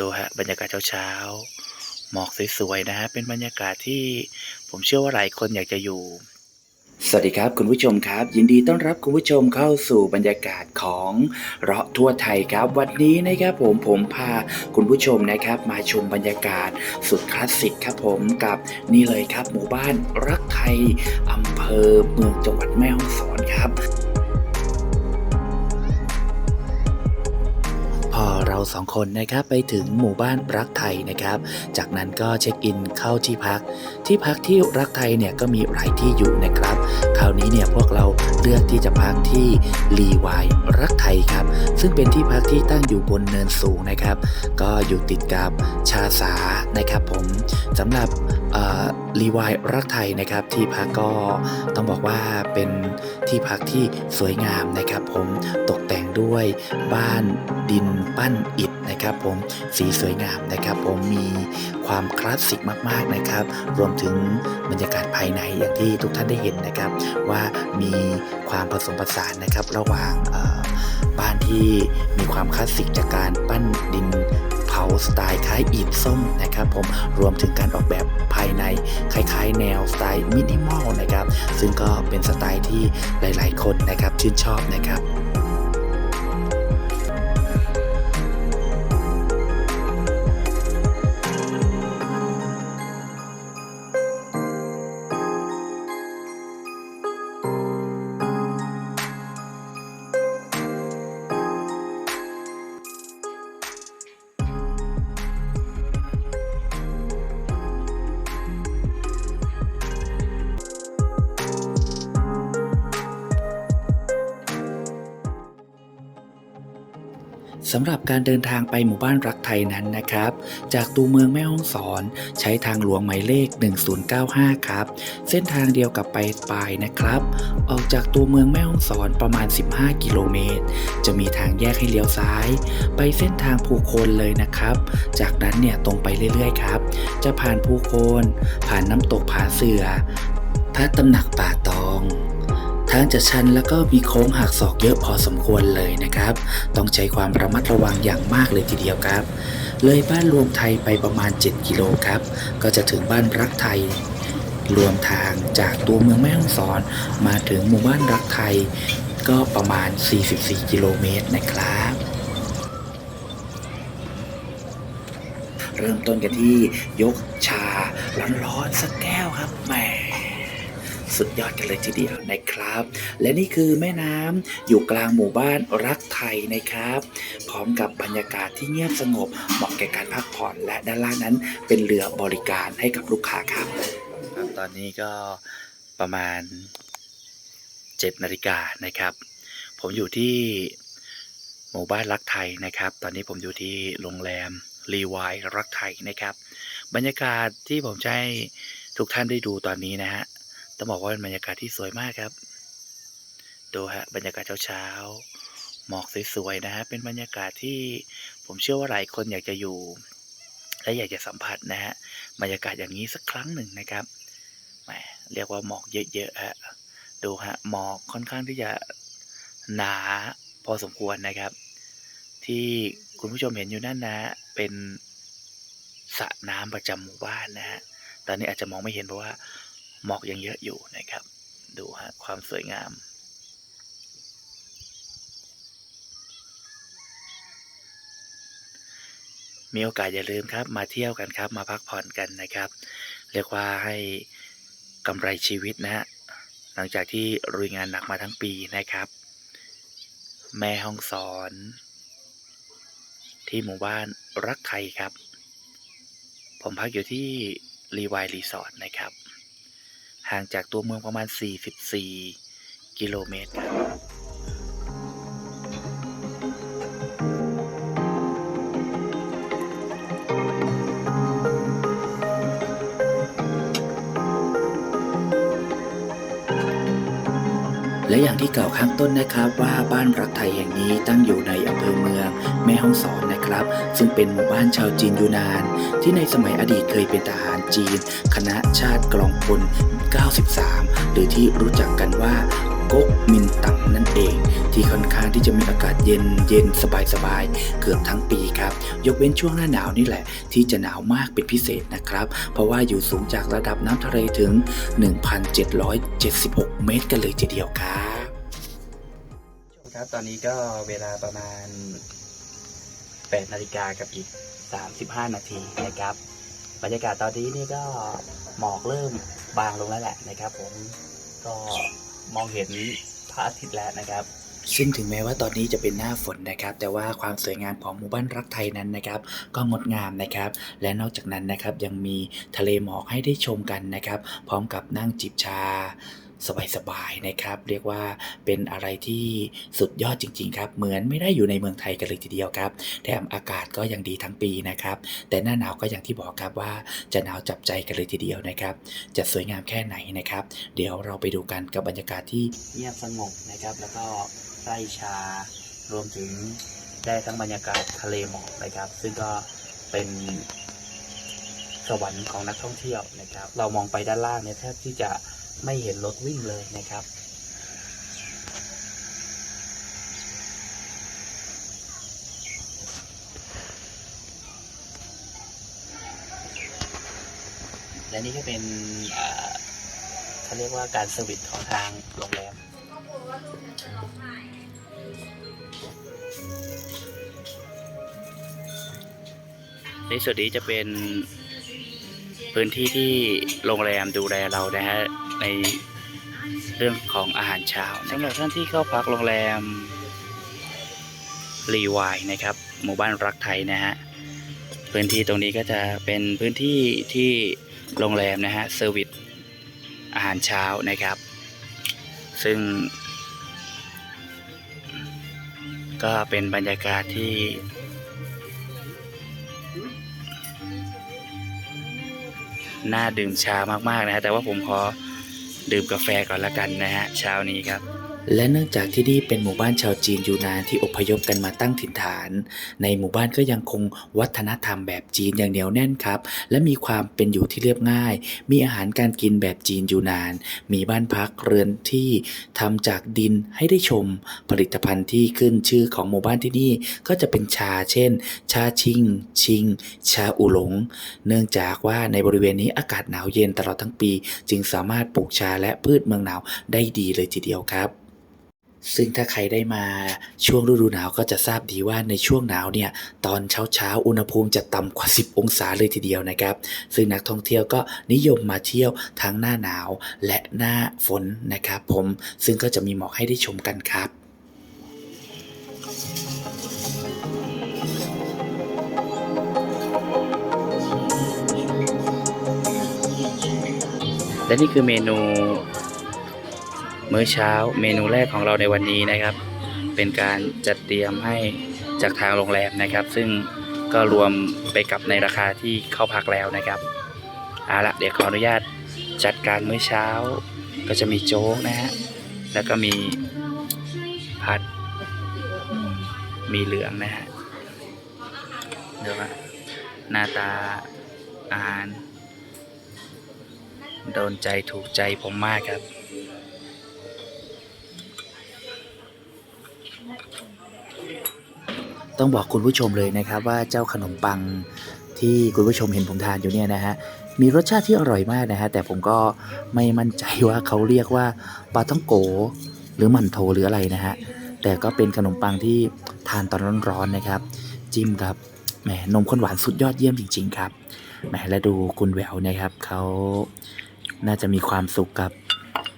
ดูฮะบรรยากาศเช้าๆหมอกสวยๆนะฮะเป็นบรรยากาศที่ผมเชื่อว่าหลายคนอยากจะอยู่ สวัสดีครับคุณผู้ชมครับ ยินดีต้อนรับคุณผู้ชมเข้าสู่บรรยากาศของเราะทั่วไทยครับ วันนี้นะครับผมผมพาคุณผู้ชมนะครับ มาชมบรรยากาศสุดคลาสสิกครับผมกับนี่เลยครับ หมู่บ้านรักไทยอำเภอเมืองจังหวัดแม่ฮ่องสอนครับ สองคนนะครับไปถึงหมู่บ้านรักไทยนะครับ จากนั้นก็เช็คอินเข้าที่พัก ที่พักที่รักไทยเนี่ยก็มีหลายที่อยู่นะครับ คราวนี้เนี่ยพวกเราเลือกที่จะพักที่รีวายรักไทยครับ ซึ่งเป็นที่พักที่ตั้งอยู่บนเนินสูงนะครับ ก็อยู่ติดกับชาสานะครับผมสำหรับรีวายรักไทยนะครับที่พักก็ต้องบอกว่าเป็นที่พักที่สวยงามนะครับ ผมตกแต่งด้วยบ้านดินปั้นอิฐนะครับผมสีสวยงามนะครับ ผมมีความคลาสสิกมากๆนะครับ รวมถึงบรรยากาศภายในอย่างที่ทุกท่านได้เห็นนะครับ ว่ามีความผสมผสานนะครับ ระหว่างบ้านที่มีความคลาสสิกจากการปั้นดินเผาสไตล์คล้ายอิฐส้มนะครับ ผมรวมถึงการออกแบบภายในคล้าย ๆ แนวสไตล์มินิมอลนะครับ ซึ่งก็เป็นสไตล์ที่หลาย ๆ คนนะครับชื่นชอบนะครับ สำหรับการเดินทางไปหมู่บ้านรักไทยนั้นนะครับ จากตัวเมืองแม่ฮ่องสอน ใช้ทางหลวงหมายเลข 1095 ครับ เส้นทางเดียวกับไปปลายนะครับ ออกจากตัวเมืองแม่ฮ่องสอนประมาณ 15 กิโลเมตร จะมีทางแยกให้เลี้ยวซ้าย ไปเส้นทางภูโคนเลยนะครับ จากนั้นเนี่ยตรงไปเรื่อยๆครับ จะผ่านภูโคน ผ่านน้ำตกผาเสือพระตำหนักป่าตอง ทางจะชันแล้วก็มีโค้งหักศอกเยอะพอสมควรเลยนะครับ ต้องใช้ความระมัดระวังอย่างมากเลยทีเดียวครับ เลยบ้านรวมไทยไปประมาณ 7 กิโลครับ ก็จะถึงบ้านรักไทย รวมทางจากตัวเมืองแม่ฮ่องสอน มาถึงหมู่บ้านรักไทย ก็ประมาณ 44 กิโลเมตรนะครับเริ่มต้นกันที่ยกชาร้อนๆสักแก้วครับแหม สุดยอดกันเลยทีเดียวนะครับ และนี่คือแม่น้ำอยู่กลางหมู่บ้านรักไทยนะครับ พร้อมกับบรรยากาศที่เงียบสงบเหมาะแก่การพักผ่อนและด้านล่างนั้น เป็นเรือบริการให้กับลูกค้าครับครับตอนนี้ก็ประมาณ7นาฬิกานะครับ ผมอยู่ที่หมู่บ้านรักไทยนะครับ ตอนนี้ผมอยู่ที่โรงแรมรีวายรักไทยนะครับ บรรยากาศที่ผมจะให้ทุกท่านได้ดูตอนนี้นะฮะ ต้องบอกว่าเป็นบรรยากาศที่สวยมากครับ ดูฮะบรรยากาศเช้าๆ หมอกสวยๆนะฮะ เป็นบรรยากาศที่ผมเชื่อว่าหลายคนอยากจะอยู่ และอยากจะสัมผัสนะฮะ บรรยากาศอย่างนี้สักครั้งหนึ่งนะครับ แหม เรียกว่าหมอกเยอะๆฮะ ดูฮะ หมอกค่อนข้างที่จะหนาพอสมควรนะครับ ที่คุณผู้ชมเห็นอยู่นั่นนะฮะเป็นสระน้ำประจำหมู่บ้านนะฮะ ตอนนี้อาจจะมองไม่เห็นเพราะว่า หมอกยังเยอะอยู่นะครับ ดูฮะความสวยงามมีโอกาสอย่าลืมครับ มาเที่ยวกันครับ มาพักผ่อนกันนะครับ เรียกว่าให้กำไรชีวิตนะฮะหลังจากที่รุยงานหนักมาทั้งปีนะครับ แม่ห้องสอน ที่หมู่บ้านรักไทยครับ ผมพักอยู่ที่รีวายรีสอร์ทนะครับ ห่างจากตัวเมืองประมาณ 44 กิโลเมตรครับและอย่างที่กล่าวข้างต้นนะครับว่าบ้านรักไทยแห่งนี้ตั้งอยู่ในอำเภอเมือง ม่ฮ่องสอนนะครับ ซึ่งเป็นหมู่บ้านชาวจีนยูนาน ที่ในสมัยอดีตเคยเป็นทหารจีน คณะชาติกลองพล 93 หรือที่รู้จักกันว่าก๊กมินตั๋งนั่นเอง ที่ค่อนข้างที่จะมีอากาศเย็นเย็นสบายสบายๆเกือบทั้งปีครับ ยกเว้นช่วงหน้าหนาวนี่แหละ ที่จะหนาวมากเป็นพิเศษนะครับ เพราะว่าอยู่สูงจากระดับน้ำทะเลถึง 1,776 เมตรกันเลยทีเดียวครับครับตอนนี้ก็เวลาประมาณ 8นาฬิกากับอีก 35 นาทีนะครับ บรรยากาศตอนนี้นี่ก็หมอกเริ่มบางลงแล้วแหละนะครับผมก็มองเห็นพระอาทิตย์แล้วนะครับ ซึ่งถึงแม้ว่าตอนนี้จะเป็นหน้าฝนนะครับ แต่ว่าความสวยงามของหมู่บ้านรักไทยนั้นนะครับ ก็งดงามนะครับ และนอกจากนั้นนะครับยังมีทะเลหมอกให้ได้ชมกันนะครับ พร้อมกับนั่งจิบชา สบายๆนะครับ เรียกว่าเป็นอะไรที่สุดยอดจริง ๆ ครับ เหมือนไม่ได้อยู่ในเมืองไทยกันเลยทีเดียวครับ แถมอากาศก็ยังดีทั้งปีนะครับ แต่หน้าหนาวก็อย่างที่บอกครับว่าจะหนาวจับใจกันเลยทีเดียวนะครับ จะสวยงามแค่ไหนนะครับ เดี๋ยวเราไปดูกันกับบรรยากาศที่เงียบสงบนะครับ แล้วก็ไร่ชารวมถึงได้ทั้งบรรยากาศทะเลหมอกนะครับ ซึ่งก็เป็นสวรรค์ของนักท่องเที่ยวนะครับ เรามองไปด้านล่างเนี่ยแทบที่จะ ไม่เห็นรถวิ่งเลยนะครับ และนี่ก็เป็นเขาเรียกว่าการเซอร์วิสของทางโรงแรมในส่วนนี้จะเป็นพื้นที่ที่โรงแรมดูแลเรานะฮะ ในเรื่องของอาหารเช้าสำหรับท่านที่เข้าพักโรงแรมรีวายนะครับ หมู่บ้านรักไทยนะฮะพื้นที่ตรงนี้ก็จะเป็นพื้นที่ที่โรงแรมนะฮะเซอร์วิสอาหารเช้านะครับ ซึ่ง ก็เป็นบรรยากาศที่น่าดื่มชามากๆนะฮะแต่ว่าผมขอ ดื่มกาแฟก่อนละกันนะฮะ เช้านี้ครับ และเนื่องจากที่นี่เป็นหมู่บ้านชาวจีนอยู่นานที่อพยพกันมาตั้งถิ่นฐาน ในหมู่บ้านก็ยังคงวัฒนธรรมแบบจีนอย่างเหนียวแน่นครับ และมีความเป็นอยู่ที่เรียบง่าย มีอาหารการกินแบบจีนอยู่นาน มีบ้านพักเรือนที่ทำจากดินให้ได้ชม ผลิตภัณฑ์ที่ขึ้นชื่อของหมู่บ้านที่นี่ก็จะเป็นชา เช่น ชาชิง ชิง ชาอูหลง เนื่องจากว่าในบริเวณนี้อากาศหนาวเย็นตลอดทั้งปี จึงสามารถปลูกชาและพืชเมืองหนาวได้ดีเลยทีเดียวครับ ซึ่งถ้าใครได้มาช่วงฤดูหนาวก็จะทราบดีว่าในช่วงหนาวเนี่ยตอนเช้าเช้าๆอุณหภูมิจะต่ำกว่า 10 องศาเลยทีเดียวนะครับ ซึ่งนักท่องเที่ยวก็นิยมมาเที่ยวทั้งหน้าหนาวและหน้าฝนนะครับผมซึ่งก็จะมีหมอกให้ได้ชมกันครับและนี่คือเมนู มื้อเช้าเมนูแรกของเราในวันนี้นะครับ เป็นการจัดเตรียมให้จากทางโรงแรมนะครับ ซึ่งก็รวมไปกับในราคาที่เข้าพักแล้วนะครับเอาละเดี๋ยวขออนุญาตจัดการมื้อเช้า ก็จะมีโจ๊กนะฮะแล้วก็มีผัด มีเหลืองนะฮะเดี๋ยวว่าหน้าตาอาหารโดนใจถูกใจผมมากครับ ต้องบอกคุณผู้ชมเลยนะครับว่าเจ้าขนมปังที่คุณผู้ชมเห็นผมทานอยู่เนี่ยนะฮะมีรสชาติที่อร่อยมากนะฮะแต่ผมก็ไม่มั่นใจว่าเขาเรียกว่าปลาต้องโก หรือหมั่นโถหรืออะไรนะฮะแต่ก็เป็นขนมปังที่ทานตอนร้อนๆนะครับ จิ้มกับแหมนมข้นหวานสุดยอดเยี่ยมจริง ๆ ครับแหมและดูคุณแหววนะครับเขาน่าจะมีความสุขกับ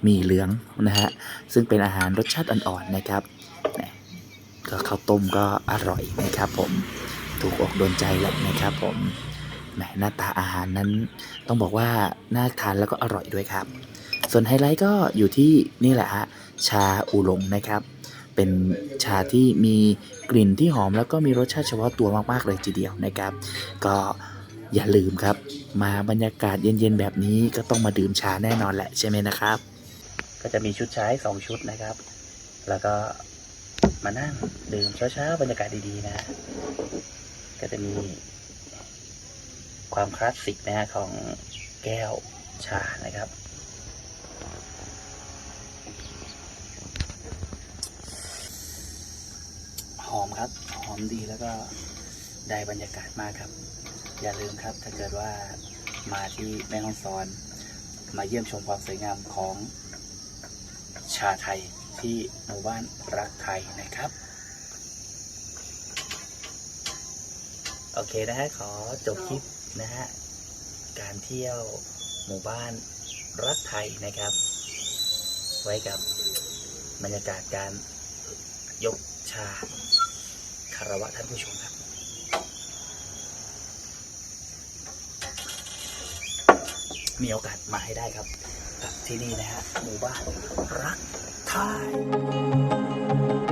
หมีเหลืองนะฮะซึ่งเป็นอาหารรสชาติอ่อนๆนะครับ ก็ข้าวต้มก็อร่อยนะครับผมถูกอกโดนใจแหละนะครับผมแหมหน้าตาอาหารนั้นต้องบอกว่าน่าทานแล้วก็อร่อยด้วยครับ ส่วนไฮไลท์ก็อยู่ที่นี่แหละฮะชาอูหลงนะครับ เป็นชาที่มีกลิ่นที่หอมแล้วก็มีรสชาติเฉพาะตัวมาก ๆ เลยทีเดียวนะครับ ก็อย่าลืมครับ มาบรรยากาศเย็น ๆ แบบนี้ก็ต้องมาดื่มชาแน่นอนแหละใช่ไหมนะครับ ก็จะมีชุดใช้สองชุดนะครับ แล้วก็ มานั่งดื่มเช้าๆบรรยากาศดีๆนะ ก็จะมีความคลาสสิกนะของแก้วชานะครับ หอมครับ หอมดีแล้วก็ได้บรรยากาศมากครับ อย่าลืมครับถ้าเกิดว่ามาที่แม่ฮ่องสอน มาเยี่ยมชมความสวยงามของชาไทย ที่หมู่บ้านรักไทยนะครับ โอเคนะฮะขอจบคลิปนะฮะการเที่ยวหมู่บ้านรักไทยนะครับ ไว้กับบรรยากาศการยกชาคารวะท่านผู้ชมครับมีโอกาสมาให้ได้ครับกับ ที่นี่นะฮะหมู่บ้านรักไทย